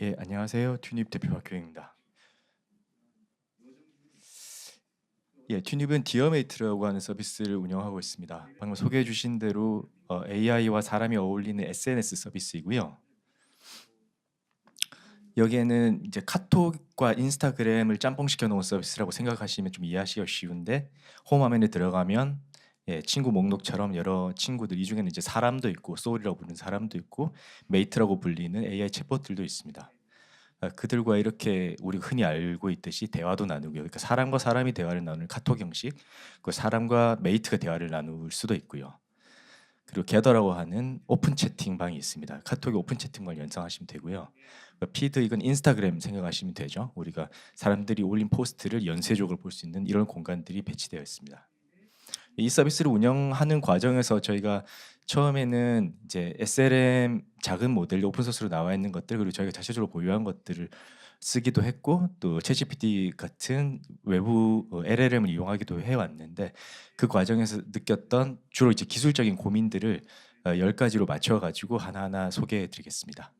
예, 안녕하세요. 튜닙 대표 박효영입니다. 예, 튜닙은 디어메이트라고 하는 서비스를 운영하고 있습니다. 방금 소개해 주신 대로 어, AI와 사람이 어울리는 SNS 서비스이고요. 여기에는 이제 카톡과 인스타그램을 짬뽕 시켜 놓은 서비스라고 생각하시면 좀 이해하시기가 쉬운데 홈 화면에 들어가면 예, 친구 목록처럼 여러 친구들 이 중에는 이제 사람도 있고 소울이라고 부르는 사람도 있고 메이트라고 불리는 AI 챗봇들도 있습니다. 아, 그들과 이렇게 우리가 흔히 알고 있듯이 대화도 나누고요. 그러니까 사람과 사람이 대화를 나누는 카톡 형식, 그 사람과 메이트가 대화를 나눌 수도 있고요. 그리고 게더라고 하는 오픈 채팅방이 있습니다. 카톡의 오픈 채팅방을 연상하시면 되고요. 그 피드 이건 인스타그램 생각하시면 되죠. 우리가 사람들이 올린 포스트를 연쇄적으로 볼 수 있는 이런 공간들이 배치되어 있습니다. 이 서비스를 운영하는 과정에서 저희가 처음에는 이제 SLM 작은 모델 오픈 소스로 나와 있는 것들 그리고 저희가 자체적으로 보유한 것들을 쓰기도 했고 또 챗GPT 같은 외부 어, LLM을 이용하기도 해왔는데 그 과정에서 느꼈던 주로 이제 기술적인 고민들을 어, 열 가지로 맞춰 가지고 하나하나 소개해드리겠습니다.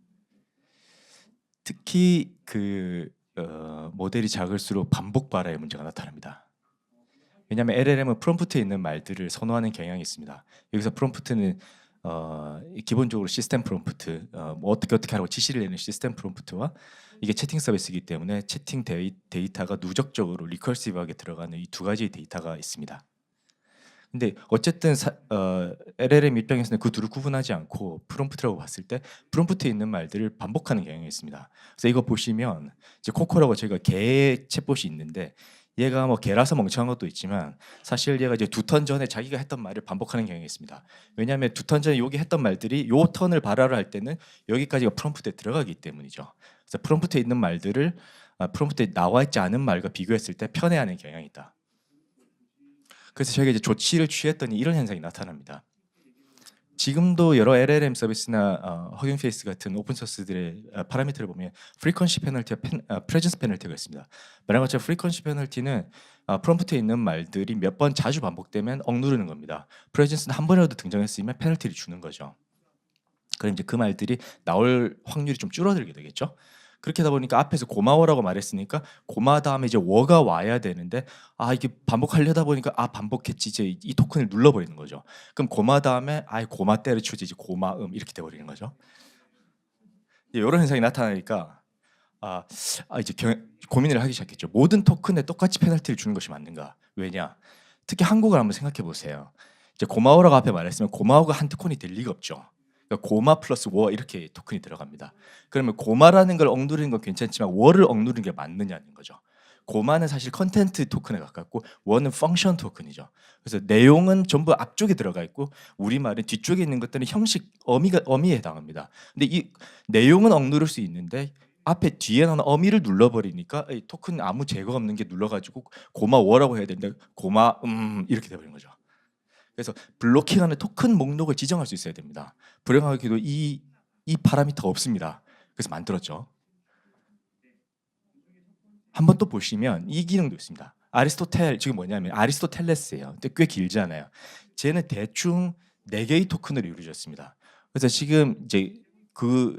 특히 그 어, 모델이 작을수록 반복 발화의 문제가 나타납니다. 왜냐하면 LLM은 프롬프트에 있는 말들을 선호하는 경향이 있습니다. 여기서 프롬프트는 어, 기본적으로 시스템 프롬프트, 어, 뭐 어떻게 어떻게 하라고 지시를 내는 시스템 프롬프트와 이게 채팅 서비스이기 때문에 채팅 데이, 데이터가 누적적으로 리커시브하게 들어가는 이 두 가지 데이터가 있습니다. 근데 어쨌든 사, 어, LLM 입장에서는 그 둘을 구분하지 않고 프롬프트라고 봤을 때 프롬프트에 있는 말들을 반복하는 경향이 있습니다. 그래서 이거 보시면 이제 코코라고 저희가 개 챗봇이 있는데 얘가 뭐 개라서 멍청한 것도 있지만 사실 얘가 이제 두 턴 전에 자기가 했던 말을 반복하는 경향이 있습니다. 왜냐하면 두 턴 전에 여기 했던 말들이 요 턴을 발화를 할 때는 여기까지가 프롬프트에 들어가기 때문이죠. 그래서 프롬프트에 있는 말들을 아, 프롬프트에 나와 있지 않은 말과 비교했을 때 편애하는 경향이 있다. 그래서 저희가 이제 조치를 취했더니 이런 현상이 나타납니다. 지금도 여러 LLM 서비스나 어, 허깅 페이스 같은 오픈 소스들의 어, 파라미터를 보면 프리퀀시 페널티와 펜, 어, 프레젠스 페널티가 있습니다. 말한 것처럼 프리퀀시 페널티는 어, 프롬프트에 있는 말들이 몇 번 자주 반복되면 억누르는 겁니다. 프레젠스는 한 번이라도 등장했으면 페널티를 주는 거죠. 그럼 이제 그 말들이 나올 확률이 좀 줄어들게 되겠죠. 그렇게 하다 보니까 앞에서 고마워라고 말했으니까 고마 다음에 이제 워가 와야 되는데 아 이게 반복하려다 보니까 아 반복했지 이제 이 토큰을 눌러버리는 거죠. 그럼 고마 다음에 아 고마 때려치지 이제 고마움 이렇게 돼버리는 거죠. 이런 현상이 나타나니까 아, 아 이제 경, 고민을 하기 시작했죠. 모든 토큰에 똑같이 페널티를 주는 것이 맞는가? 왜냐? 특히 한국을 한번 생각해 보세요. 이제 고마워라고 앞에 말했으면 고마워가 한 토큰이 될 리가 없죠. 그러니까 고마 플러스 워 이렇게 토큰이 들어갑니다. 그러면 고마라는 걸 억누르는 건 괜찮지만 워를 억누르는 게 맞느냐는 거죠. 고마는 사실 컨텐트 토큰에 가깝고 워는 펑션 토큰이죠. 그래서 내용은 전부 앞쪽에 들어가 있고 우리말은 뒤쪽에 있는 것들은 형식 어미가 어미에 해당합니다. 근데 이 내용은 억누를 수 있는데 앞에 뒤에 나는 어미를 눌러버리니까 이 토큰 아무 제거 없는 게 눌러가지고 고마워라고 해야 되는데 고마 음 이렇게 돼버린 거죠. 그래서 블로킹하는 토큰 목록을 지정할 수 있어야 됩니다. 불행하게도 이, 이 파라미터가 없습니다. 그래서 만들었죠. 한번 또 보시면 이 기능도 있습니다. 아리스토텔 지금 뭐냐면 아리스토텔레스예요. 근데 꽤 길잖아요. 쟤는 대충 네 개의 토큰으로 이루어졌습니다. 그래서 지금 이제 그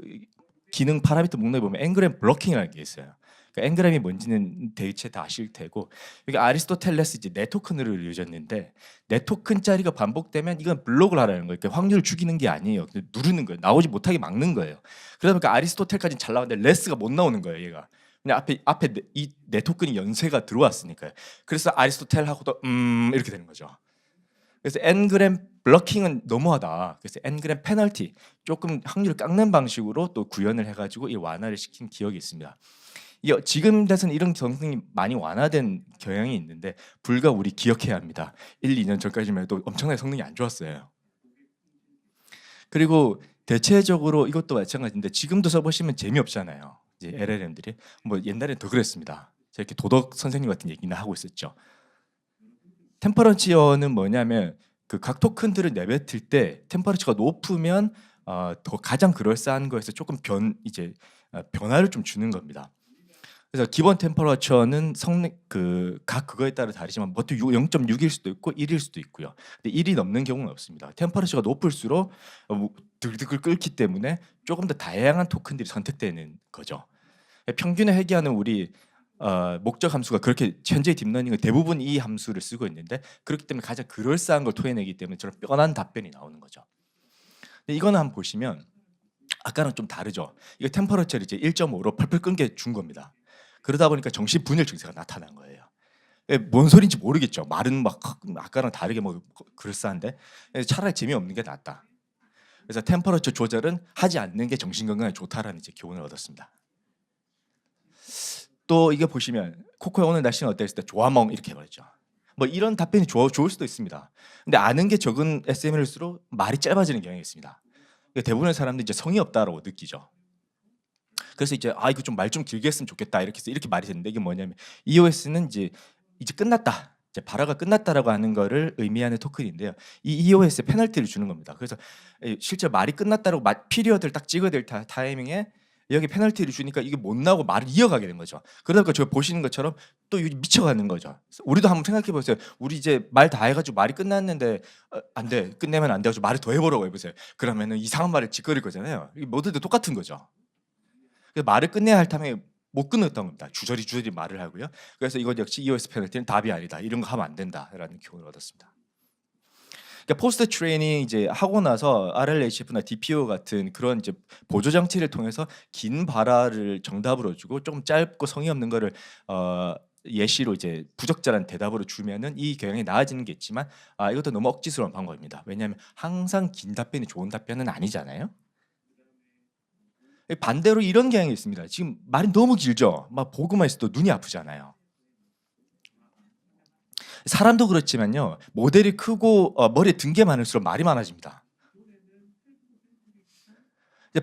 기능 파라미터 목록에 보면 앵그램 블로킹이라는 게 있어요. 그러니까 앵그램이 뭔지는 대체 다 아실 테고 여기 아리스토텔레스 이제 네 토큰으로 이루어졌는데 네 토큰짜리가 반복되면 이건 블록을 하라는 거예요. 그러니까 확률을 죽이는 게 아니에요. 누르는 거예요. 나오지 못하게 막는 거예요. 그러다 보니까 아리스토텔까지 잘 나오는데 레스가 못 나오는 거예요. 얘가. 그냥 앞에 앞에 이 네 토큰이 연쇄가 들어왔으니까요. 그래서 아리스토텔하고도 음 이렇게 되는 거죠. 그래서 n그램 블러킹은 너무하다. 그래서 n그램 페널티 조금 확률을 깎는 방식으로 또 구현을 해가지고 이 완화를 시킨 기억이 있습니다. 이 지금 돼서는 이런 성능이 많이 완화된 경향이 있는데 불과 우리 기억해야 합니다. 1, 2년 전까지만 해도 엄청나게 성능이 안 좋았어요. 그리고 대체적으로 이것도 마찬가지인데 지금도 써보시면 재미없잖아요. 이제 LLM들이 뭐 옛날엔 더 그랬습니다. 제가 이렇게 도덕 선생님 같은 얘기나 하고 있었죠. 템퍼런치어는 뭐냐면 그 각 토큰들을 내뱉을 때 템퍼런치가 높으면 어, 더 가장 그럴싸한 거에서 조금 변 이제 어, 변화를 좀 주는 겁니다. 그래서 기본 템퍼러처는 성능 그각 그거에 따라 다르지만 뭐또 0.6일 수도 있고 1일 수도 있고요. 근데 1이 넘는 경우는 없습니다. 템퍼러처가 높을수록 어, 뭐 끓기 때문에 조금 더 다양한 토큰들이 선택되는 거죠. 평균을 회귀하는 우리 어, 목적 함수가 그렇게 현재 딥러닝은 대부분 이 함수를 쓰고 있는데 그렇기 때문에 가장 그럴싸한 걸 토해내기 때문에 저런 뻔한 답변이 나오는 거죠. 근데 이거는 한번 보시면 아까랑 좀 다르죠. 이거 템퍼러처를 이제 1.5로 펄펄 끈 게 준 겁니다. 그러다 보니까 정신 분열 증세가 나타난 거예요. 예, 뭔 소리인지 모르겠죠. 말은 막 아까랑 다르게 뭐 그럴싸한데 예, 차라리 재미없는 게 낫다. 그래서 템퍼러처 조절은 하지 않는 게 정신 건강에 좋다라는 이제 교훈을 얻었습니다. 또 이게 보시면 코코의 오늘 날씨는 어땠을 때 좋아멍 이렇게 말했죠. 뭐 이런 답변이 좋, 좋을 수도 있습니다. 근데 아는 게 적은 SM일수록 말이 짧아지는 경향이 있습니다. 대부분의 사람들이 이제 성의 없다라고 느끼죠. 그래서 이제 아 이거 좀 말 좀 길게 했으면 좋겠다 이렇게 해서 이렇게 말이 되는데 이게 뭐냐면 EOS는 이제 이제 끝났다. 이제 발화가 끝났다라고 하는 거를 의미하는 토큰인데요. 이 EOS에 페널티를 주는 겁니다. 그래서 실제 말이 끝났다라고 마, 피리어드를 딱 찍어야 될 타, 타이밍에 여기 페널티를 주니까 이게 못 나오고 말을 이어가게 된 거죠. 그러다 보니까 저 보시는 것처럼 또 미쳐가는 거죠. 우리도 한번 생각해 보세요. 우리 이제 말 다 해가지고 말이 끝났는데 어, 안 돼, 끝내면 안 돼가지고 말을 더 해보라고 해보세요. 그러면은 이상한 말을 짓거릴 거잖아요. 모두들 똑같은 거죠. 그래서 말을 끝내야 할 타임에 못 끊었던 겁니다. 주저리 주저리 말을 하고요. 그래서 이건 역시 EOS 페널티는 답이 아니다. 이런 거 하면 안 된다라는 교훈을 얻었습니다. 그러니까 포스트 트레이닝 이제 하고 나서 RLHF나 DPO 같은 그런 이제 보조 장치를 통해서 긴 발화를 정답으로 주고 좀 짧고 성의 없는 거를 어 예시로 이제 부적절한 대답으로 주면은 이 경향이 나아지는 게 있지만 아 이것도 너무 억지스러운 방법입니다. 왜냐하면 항상 긴 답변이 좋은 답변은 아니잖아요. 반대로 이런 경향이 있습니다. 지금 말이 너무 길죠. 막 보고만 있어도 눈이 아프잖아요. 사람도 그렇지만요. 모델이 크고 어, 머리에 든게 많을수록 말이 많아집니다.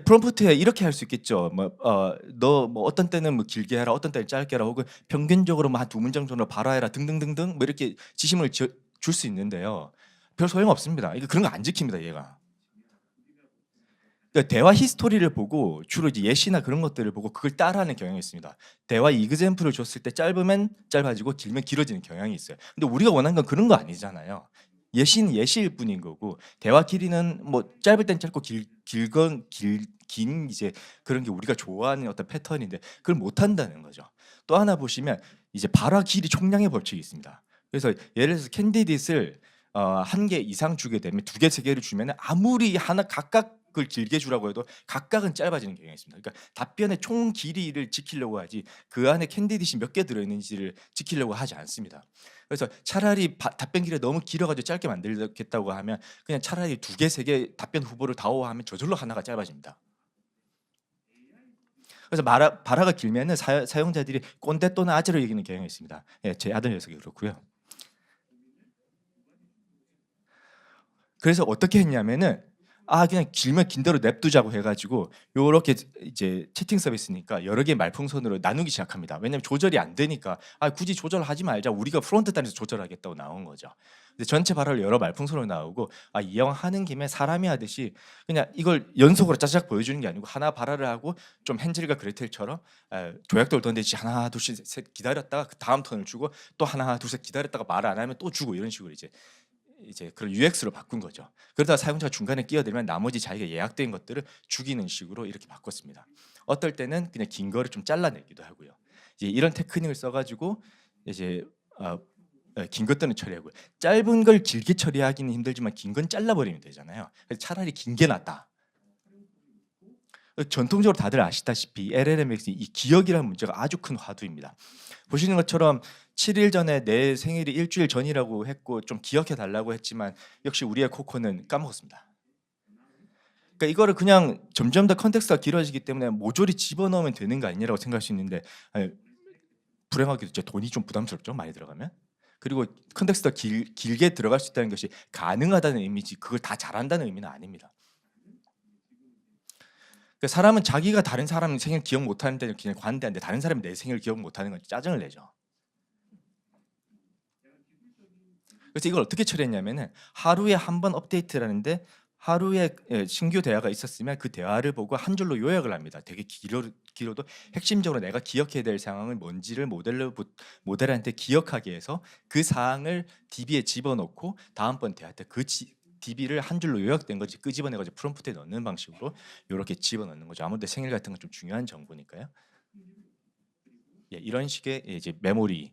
프롬프트에 이렇게 할 수 있겠죠. 뭐너뭐 뭐 어떤 때는 뭐 길게 해라, 어떤 때는 짧게 해라, 혹은 평균적으로 뭐 한두 문장 정도 발화해라 등등등등 뭐 이렇게 지심을 줄 수 있는데요. 별 소용 없습니다. 이거 그런 거 안 지킵니다, 얘가. 그러니까 대화 히스토리를 보고 주로 이제 예시나 그런 것들을 보고 그걸 따라하는 경향이 있습니다. 대화 이그젠플을 줬을 때 짧으면 짧아지고 길면 길어지는 경향이 있어요. 근데 우리가 원하는 건 그런 거 아니잖아요. 예시는 예시일 뿐인 거고 대화 길이는 뭐 짧을 땐 짧고 길 길건 길 긴 이제 그런 게 우리가 좋아하는 어떤 패턴인데 그걸 못 한다는 거죠. 또 하나 보시면 이제 발화 길이 총량의 법칙이 있습니다. 그래서 예를 들어서 캔디딧을 어, 한 개 이상 주게 되면 두 개, 세 개를 주면 아무리 하나 각각 을 길게 주라고 해도 각각은 짧아지는 경향이 있습니다. 그러니까 답변의 총 길이를 지키려고 하지 그 안에 캔디딧이 몇 개 들어있는지를 지키려고 하지 않습니다. 그래서 차라리 바, 답변 길이 너무 길어가지고 짧게 만들겠다고 하면 그냥 차라리 두 개, 세 개 답변 후보를 다오하면 저절로 하나가 짧아집니다. 그래서 말아, 발화가 길면은 사, 사용자들이 꼰대 또는 아재로 여기는 경향이 있습니다. 예, 제 아들 녀석이 그렇고요. 그래서 어떻게 했냐면은 아 그냥 길면 긴 대로 냅두자고 해가지고 요렇게 이제 채팅 서비스니까 여러 개의 말풍선으로 나누기 시작합니다. 왜냐면 조절이 안 되니까 아 굳이 조절하지 말자 우리가 프론트 단에서 조절하겠다고 나온 거죠. 근데 전체 발화를 여러 말풍선으로 나오고 아 이왕 하는 김에 사람이 하듯이 그냥 이걸 연속으로 짜작 보여주는 게 아니고 하나 발화를 하고 좀 헨젤과 그레텔처럼 아, 조약 돌던 데 하나 둘씩 셋 기다렸다가 그 다음 턴을 주고 또 하나 둘셋 기다렸다가 말 안 하면 또 주고 이런 식으로 이제 이제 그런 UX로 바꾼 거죠. 그러다 사용자가 중간에 끼어들면 나머지 자기가 예약된 것들을 죽이는 식으로 이렇게 바꿨습니다. 어떨 때는 그냥 긴 거를 좀 잘라내기도 하고요. 이제 이런 테크닉을 써가지고 이제 어, 어긴 것들은 처리하고 짧은 걸 길게 처리하기는 힘들지만 긴 건 잘라버리면 되잖아요. 차라리 긴 게 낫다. 전통적으로 다들 아시다시피 LLMX 이 기억이라는 문제가 아주 큰 화두입니다. 보시는 것처럼 7일 전에 내 생일이 일주일 전이라고 했고 좀 기억해 달라고 했지만 역시 우리의 코코는 까먹었습니다. 그러니까 이거를 그냥 점점 더 컨텍스트가 길어지기 때문에 모조리 집어넣으면 되는 거 아니냐라고 생각할 수 있는데 아니, 불행하게도 제 돈이 좀 부담스럽죠 많이 들어가면 그리고 컨텍스트가 길, 길게 들어갈 수 있다는 것이 가능하다는 의미지 그걸 다 잘한다는 의미는 아닙니다. 그러니까 사람은 자기가 다른 사람 생일 기억 못 하는 데는 그냥 관대한데 다른 사람이 내 생일 기억 못 하는 건 짜증을 내죠. 그래서 이걸 어떻게 처리했냐면은 하루에 한 번 업데이트라는데 하루에 예, 신규 대화가 있었으면 그 대화를 보고 한 줄로 요약을 합니다. 되게 길어, 길어도 핵심적으로 내가 기억해야 될 상황을 뭔지를 모델로 모델한테 기억하게 해서 그 사항을 DB에 집어넣고 다음번 대화 때 그 DB를 한 줄로 요약된 거지 끄집어내가지고 프롬프트에 넣는 방식으로 이렇게 집어넣는 거죠. 아무래도 생일 같은 건 좀 중요한 정보니까요. 예, 이런 식의 예, 이제 메모리,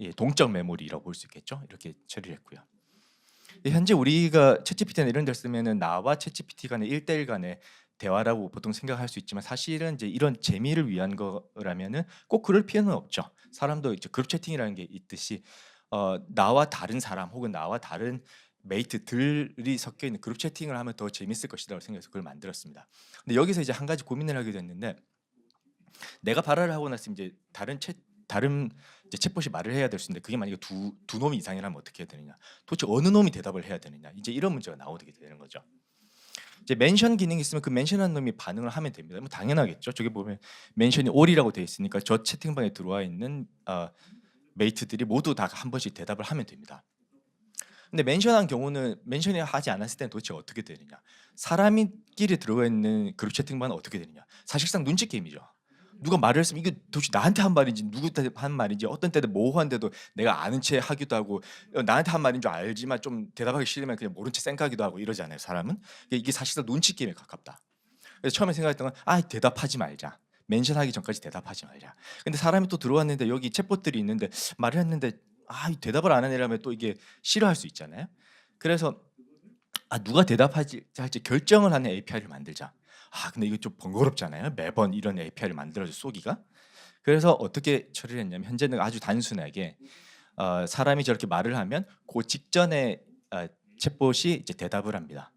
예, 동적 메모리라고 볼 수 있겠죠. 이렇게 처리를 했고요. 예, 현재 우리가 챗GPT나 이런 데를 쓰면은 나와 챗GPT 간의 1대1 간의 대화라고 보통 생각할 수 있지만 사실은 이제 이런 재미를 위한 거라면은 꼭 그럴 필요는 없죠. 사람도 이제 그룹 채팅이라는 게 있듯이 어, 나와 다른 사람 혹은 나와 다른 메이트들이 섞여 있는 그룹 채팅을 하면 더 재밌을 것이라고 생각해서 그걸 만들었습니다. 근데 여기서 이제 한 가지 고민을 하게 됐는데 내가 발화를 하고 났으면 이제 다른 채 다른 이제 챗봇이 말을 해야 될 수 있는데 그게 만약에 두, 두 놈이 이상이라면 어떻게 해야 되느냐? 도대체 어느 놈이 대답을 해야 되느냐? 이제 이런 문제가 나오게 되는 거죠. 이제 멘션 기능이 있으면 그 멘션한 놈이 반응을 하면 됩니다. 뭐 당연하겠죠. 저기 보면 멘션이 all이라고 되어 있으니까 저 채팅방에 들어와 있는 어, 메이트들이 모두 다 한 번씩 대답을 하면 됩니다 근데 멘션한 경우는 멘션이 하지 않았을 때는 도대체 어떻게 되느냐? 사람끼리 들어가 있는 그룹 채팅방은 어떻게 되느냐? 사실상 눈치 게임이죠. 누가 말을 했으면 이게 도대체 나한테 한 말인지 누구한테 한 말인지 어떤 때는 모호한데도 내가 아는 채 하기도 하고 어, 나한테 한 말인 줄 알지만 좀 대답하기 싫으면 그냥 모른 채 쌩까기도 하고 이러잖아요 사람은? 이게 사실상 눈치 게임에 가깝다. 그래서 처음에 생각했던 건 아 대답하지 말자. 멘션하기 전까지 대답하지 말자. 근데 사람이 또 들어왔는데 여기 챗봇들이 있는데 말을 했는데 아이 대답을 안 하느라면 또 이게 싫어할 수 있잖아요 그래서 아 누가 대답하지 할지 결정을 하는 API를 만들자 아 근데 이거 좀 번거롭잖아요. 매번 이런 API를 만들어서 쏘기가. 그래서 어떻게 처리를 했냐면 현재는 아주 단순하게 어, 사람이 저렇게 말을 하면 그 직전에 어, 챗봇이 이제 대답을 합니다.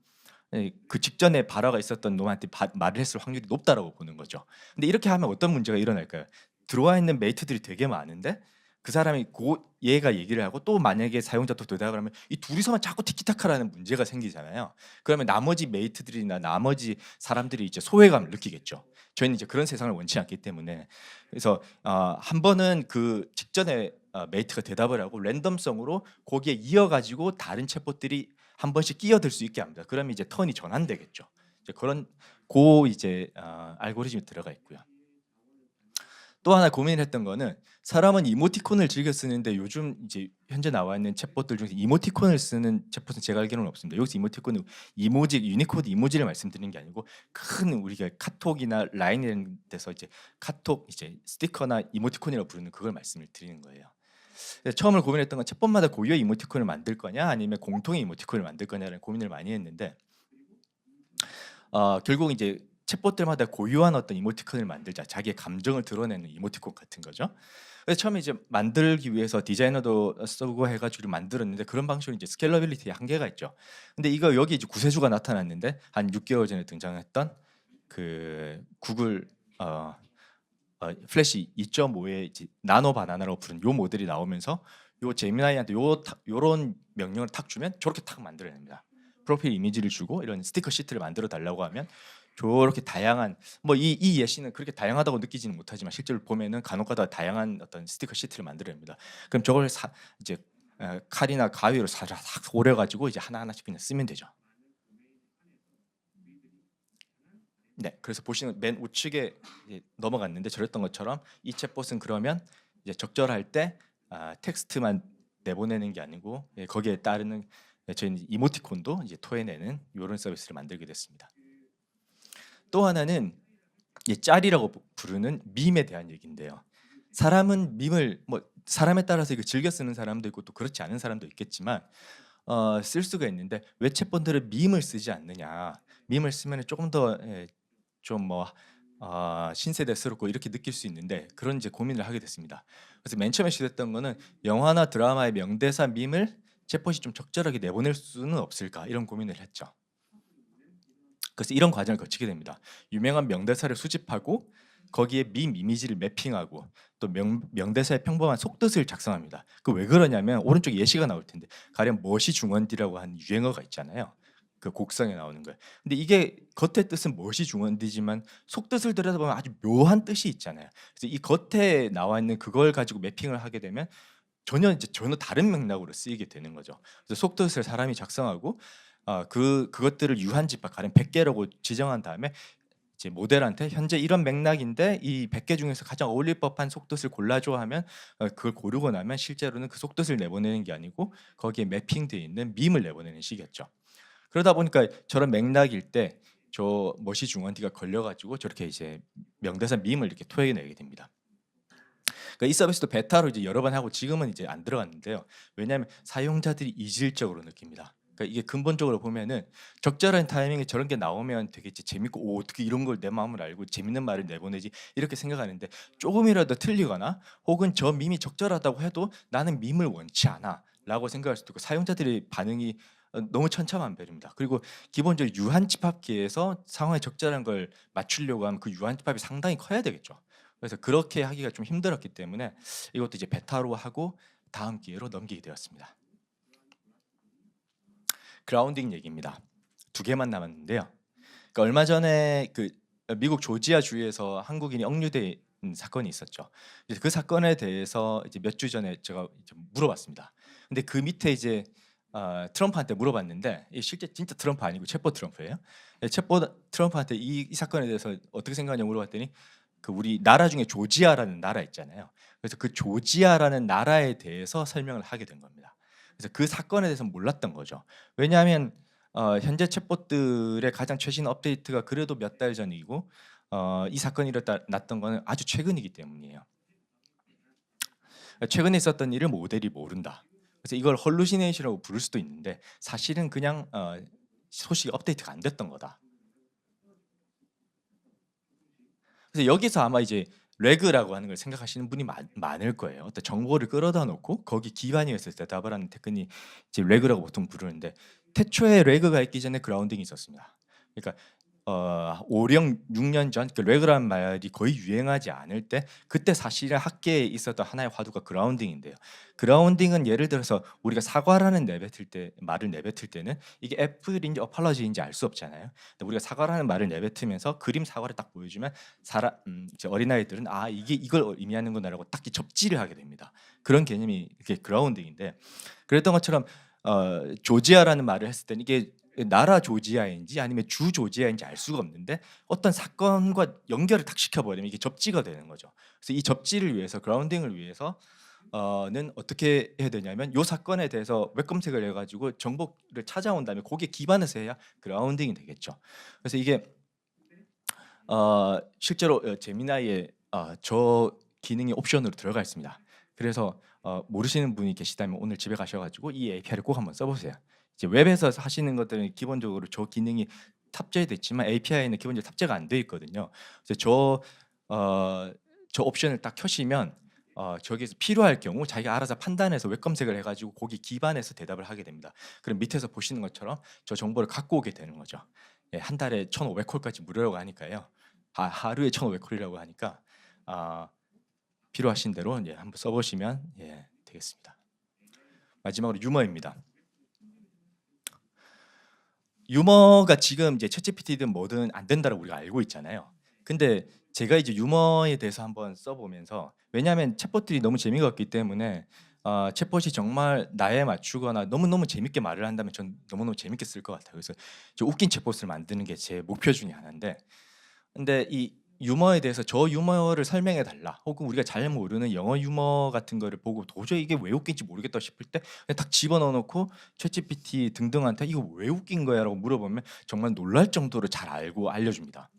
예, 그 직전에 발화가 있었던 놈한테 바- 말을 했을 확률이 높다라고 보는 거죠. 근데 이렇게 하면 어떤 문제가 일어날까요? 들어와 있는 메이트들이 되게 많은데 그 사람이 고 얘가 얘기를 하고 또 만약에 사용자도 대답을 하면 이 둘이서만 자꾸 티키타카라는 문제가 생기잖아요. 그러면 나머지 메이트들이나 나머지 사람들이 이제 소외감을 느끼겠죠. 저희는 이제 그런 세상을 원치 않기 때문에 그래서 어, 한 번은 그 직전에 어, 메이트가 대답을 하고 랜덤성으로 거기에 이어가지고 다른 챗봇들이 한 번씩 끼어들 수 있게 합니다. 그러면 이제 턴이 전환되겠죠. 이제 그런 고 이제 어, 알고리즘이 들어가 있고요. 또 하나 고민을 했던 거는 사람은 이모티콘을 즐겨 쓰는데 요즘 이제 현재 나와 있는 챗봇들 중에서 이모티콘을 쓰는 챗봇은 제가 알기로는 없습니다. 여기서 이모티콘은 이모지 유니코드 이모지를 말씀드리는 게 아니고 큰 우리가 카톡이나 라인 이런 데서 이제 카톡 이제 스티커나 이모티콘이라고 부르는 그걸 말씀을 드리는 거예요. 처음을 고민했던 건 챗봇마다 고유의 이모티콘을 만들 거냐 아니면 공통의 이모티콘을 만들 거냐라는 고민을 많이 했는데 어, 결국 이제 챗봇들마다 고유한 어떤 이모티콘을 만들자 자기의 감정을 드러내는 이모티콘 같은 거죠. 그래서 처음에 이제 만들기 위해서 디자이너도 쓰고 해가지고 만들었는데 그런 방식으로 이제 스케일러빌리티에 한계가 있죠. 근데 이거 여기 이제 구세주가 나타났는데 한 6개월 전에 등장했던 그 구글 어, 어, 플래시 2.5의 이제 나노 바나나라고 부르는 요 모델이 나오면서 요 제미나이한테 요 타- 요런 명령을 탁 주면 저렇게 탁 만들어냅니다. 프로필 이미지를 주고 이런 스티커 시트를 만들어 달라고 하면 저렇게 다양한 뭐이 이 예시는 그렇게 다양하다고 느끼지는 못하지만 실제로 보면은 간혹가다 다양한 어떤 스티커 시트를 만들어냅니다. 그럼 저걸 사, 이제 어, 칼이나 가위로 사삭 오려 가지고 이제 하나 하나씩 그냥 쓰면 되죠. 네, 그래서 보시는 맨 우측에 넘어갔는데 저랬던 것처럼 이 챗봇은 그러면 이제 적절할 때 아, 텍스트만 내보내는 게 아니고 예, 거기에 따르는 예, 저희는 이모티콘도 이제 토해내는 이런 서비스를 만들게 됐습니다. 또 하나는 이 짤이라고 부- 부르는 밈에 대한 얘기인데요. 사람은 밈을 뭐 사람에 따라서 이거 즐겨 쓰는 사람도 있고 또 그렇지 않은 사람도 있겠지만 어, 쓸 수가 있는데 왜 챗본들은 밈을 쓰지 않느냐? 밈을 쓰면 조금 더좀뭐 어, 신세대스럽고 이렇게 느낄 수 있는데 그런 이제 고민을 하게 됐습니다. 그래서 맨 처음에 시도했던 거는 영화나 드라마의 명대사 밈을 챗봇이 좀 적절하게 내보낼 수는 없을까 이런 고민을 했죠. 그래서 이런 과정을 거치게 됩니다. 유명한 명대사를 수집하고 거기에 밈 이미지를 매핑하고 또 명, 명대사의 평범한 속뜻을 작성합니다. 그 왜 그러냐면 오른쪽에 예시가 나올 텐데 가령 멋이 중원디라고 하는 유행어가 있잖아요. 그 곡성에 나오는 거예요. 근데 이게 겉의 뜻은 멋이 중원디지만 속뜻을 들여다보면 아주 묘한 뜻이 있잖아요. 그래서 이 겉에 나와 있는 그걸 가지고 매핑을 하게 되면 전혀 이제 전혀 다른 맥락으로 쓰이게 되는 거죠. 그래서 속뜻을 사람이 작성하고 아, 그 그것들을 유한 집합 가령 100개라고 지정한 다음에 이제 모델한테 현재 이런 맥락인데 이 100개 중에서 가장 어울릴 법한 속뜻을 골라줘 하면 어, 그걸 고르고 나면 실제로는 그 속뜻을 내보내는 게 아니고 거기에 매핑되어 있는 밈을 내보내는 식이었죠. 그러다 보니까 저런 맥락일 때 저 멋이 중원디가 걸려가지고 저렇게 이제 명대사 밈을 이렇게 토해내게 됩니다. 그러니까 이 서비스도 베타로 이제 여러 번 하고 지금은 이제 안 들어갔는데요. 왜냐하면 사용자들이 이질적으로 느낍니다. 그러니까 이게 근본적으로 보면은 적절한 타이밍에 저런 게 나오면 되게 이제 재밌고 오 어떻게 이런 걸 내 마음을 알고 재밌는 말을 내보내지 이렇게 생각하는데 조금이라도 틀리거나 혹은 저 밈이 적절하다고 해도 나는 밈을 원치 않아라고 생각할 수도 있고 사용자들의 반응이 어, 너무 천차만별입니다. 그리고 기본적으로 유한 집합기에서 상황에 적절한 걸 맞추려고 하면 그 유한 집합이 상당히 커야 되겠죠. 그래서 그렇게 하기가 좀 힘들었기 때문에 이것도 이제 베타로 하고 다음 기회로 넘기게 되었습니다. 그라운딩 얘기입니다. 두 개만 남았는데요. 그러니까 얼마 전에 그 미국 조지아 주에서 한국인이 억류된 사건이 있었죠. 그 사건에 대해서 이제 몇 주 전에 제가 물어봤습니다. 근데 그 밑에 이제 어, 트럼프한테 물어봤는데 이 실제 진짜 트럼프 아니고 챗보 트럼프예요. 예, 챗보 트럼프한테 이, 이 사건에 대해서 어떻게 생각하냐 물어봤더니 그 우리 나라 중에 조지아라는 나라 있잖아요. 그래서 그 조지아라는 나라에 대해서 설명을 하게 된 겁니다. 그래서 그 사건에 대해서 몰랐던 거죠. 왜냐하면 어, 현재 챗봇들의 가장 최신 업데이트가 그래도 몇 달 전이고 어, 이 사건이 일어났- 났던 거는 아주 최근이기 때문이에요. 최근에 있었던 일을 모델이 모른다. 그래서 이걸 헐루시네이션이라고 부를 수도 있는데 사실은 그냥 어, 소식이 업데이트가 안 됐던 거다. 그래서 여기서 아마 이제 레그라고 하는 걸 생각하시는 분이 많, 많을 거예요. 어떤 정보를 끌어다 놓고 거기 기반이었을 때 답을 하는 테크닉 이제 레그라고 보통 부르는데 태초에 레그가 있기 전에 그라운딩이 있었습니다. 그러니까 어, 5, 6년 전, 그 레그라는 말이 거의 유행하지 않을 때 그때 사실은 학계에 있었던 하나의 화두가 그라운딩인데요. 그라운딩은 예를 들어서 우리가 사과라는 내뱉을 때 말을 내뱉을 때는 이게 애플인지 어팔러지인지 알 수 없잖아요. 근데 우리가 사과라는 말을 내뱉으면서 그림 사과를 딱 보여주면 사람 음, 어린아이들은 아 이게 이걸 의미하는구나라고 딱이 접지를 하게 됩니다. 그런 개념이 이게 그라운딩인데 그랬던 것처럼 어, 조지아라는 말을 했을 때는 이게 나라 조지아인지 아니면 주 조지아인지 알 수가 없는데 어떤 사건과 연결을 딱 시켜버리면 이게 접지가 되는 거죠. 그래서 이 접지를 위해서 그라운딩을 위해서 어는 어떻게 해야 되냐면 요 사건에 대해서 웹 검색을 해가지고 정보를 찾아온 다음에 거기에 기반해서 해야 그라운딩이 되겠죠. 그래서 이게 어, 실제로 어, 제미나이에 어, 저 기능이 옵션으로 들어가 있습니다. 그래서 어, 모르시는 분이 계시다면 오늘 집에 가셔가지고 이 API를 꼭 한번 써보세요. 이제 웹에서 하시는 것들은 기본적으로 저 기능이 탑재됐지만 API는 기본적으로 탑재가 안 돼 있거든요. 그래서 저, 어, 저 옵션을 딱 켜시면 어, 저기서 필요할 경우 자기가 알아서 판단해서 웹 검색을 해가지고 거기 기반해서 대답을 하게 됩니다. 그럼 밑에서 보시는 것처럼 저 정보를 갖고 오게 되는 거죠. 예, 한 달에 1,500콜까지 무료라고 하니까요. 아, 하루에 1,500콜이라고 하니까 아, 필요하신 대로 예, 한번 써보시면 예, 되겠습니다. 마지막으로 유머입니다. 유머가 지금 이제 챗GPT든 뭐든 안 된다고 우리가 알고 있잖아요. 근데 제가 이제 유머에 대해서 한번 써보면서 왜냐하면 챗봇들이 너무 재미가 없기 때문에 어, 챗봇이 정말 나에 맞추거나 너무 너무 재밌게 말을 한다면 전 너무 너무 재밌게 쓸 것 같아요. 그래서 저 웃긴 챗봇을 만드는 게 제 목표 중에 하나인데 근데 이 유머에 대해서 저 유머를 설명해 달라 혹은 우리가 잘 모르는 영어 유머 같은 거를 보고 도저히 이게 왜 웃긴지 모르겠다 싶을 때 그냥 딱 집어넣어 놓고 챗GPT 등등한테 이거 왜 웃긴 거야라고 물어보면 정말 놀랄 정도로 잘 알고 알려 줍니다.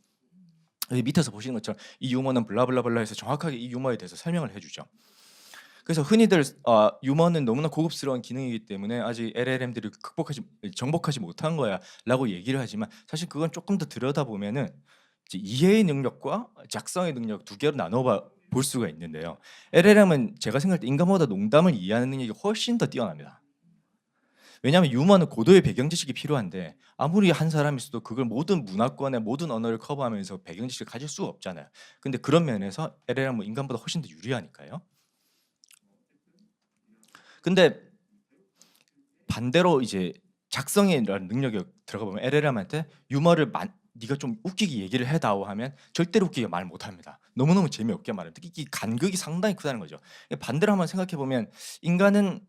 여기 밑에서 보시는 것처럼 이 유머는 블라블라블라 해서 정확하게 이 유머에 대해서 설명을 해 주죠. 그래서 흔히들 어, 유머는 너무나 고급스러운 기능이기 때문에 아직 LLM들이 극복하지 정복하지 못한 거야라고 얘기를 하지만 사실 그건 조금 더 들여다보면은 이해의 능력과 작성의 능력 두 개로 나눠 볼 수가 있는데요. LLM은 제가 생각할 때 인간보다 농담을 이해하는 능력이 훨씬 더 뛰어납니다. 왜냐하면 유머는 고도의 배경 지식이 필요한데 아무리 한 사람이 있어도 그걸 모든 문화권의 모든 언어를 커버하면서 배경 지식을 가질 수가 없잖아요. 근데 그런 면에서 LLM은 인간보다 훨씬 더 유리하니까요. 근데 반대로 이제 작성이라는 능력이 들어가 보면 LLM한테 유머를 만, 네가 좀 웃기게 얘기를 해다오 하면 절대로 웃기게 말 못합니다. 너무너무 재미없게 말해요. 특히 이 간극이 상당히 크다는 거죠. 반대로 한번 생각해 보면 인간은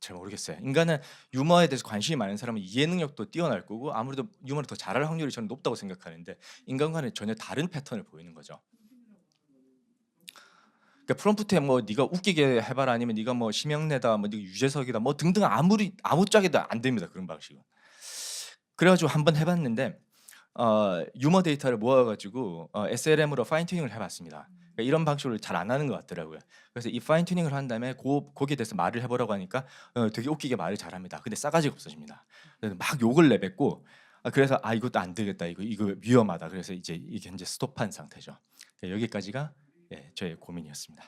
잘 모르겠어요. 인간은 유머에 대해서 관심이 많은 사람은 이해 능력도 뛰어날 거고 아무래도 유머를 더 잘할 확률이 저는 높다고 생각하는데 인간과는 전혀 다른 패턴을 보이는 거죠. 그러니까 프롬프트에 뭐 네가 웃기게 해봐라 아니면 네가 뭐 심형래다 뭐 네가 유재석이다 뭐 등등 아무리 아무짝에도 안 됩니다 그런 방식은. 그래가지고 한번 해봤는데 어, 유머 데이터를 모아가지고 어, SLM으로 파인 튜닝을 해봤습니다. 그러니까 이런 방식으로 잘 안 하는 것 같더라고요. 그래서 이 파인 튜닝을 한 다음에 고, 거기에 대해서 말을 해보라고 하니까 어, 되게 웃기게 말을 잘합니다. 근데 싸가지가 없어집니다. 그래서 막 욕을 내뱉고 아, 그래서 아 이것도 안 되겠다 이거 이거 위험하다. 그래서 이제 이게 현재 스톱한 상태죠. 네, 여기까지가 예, 저의 고민이었습니다.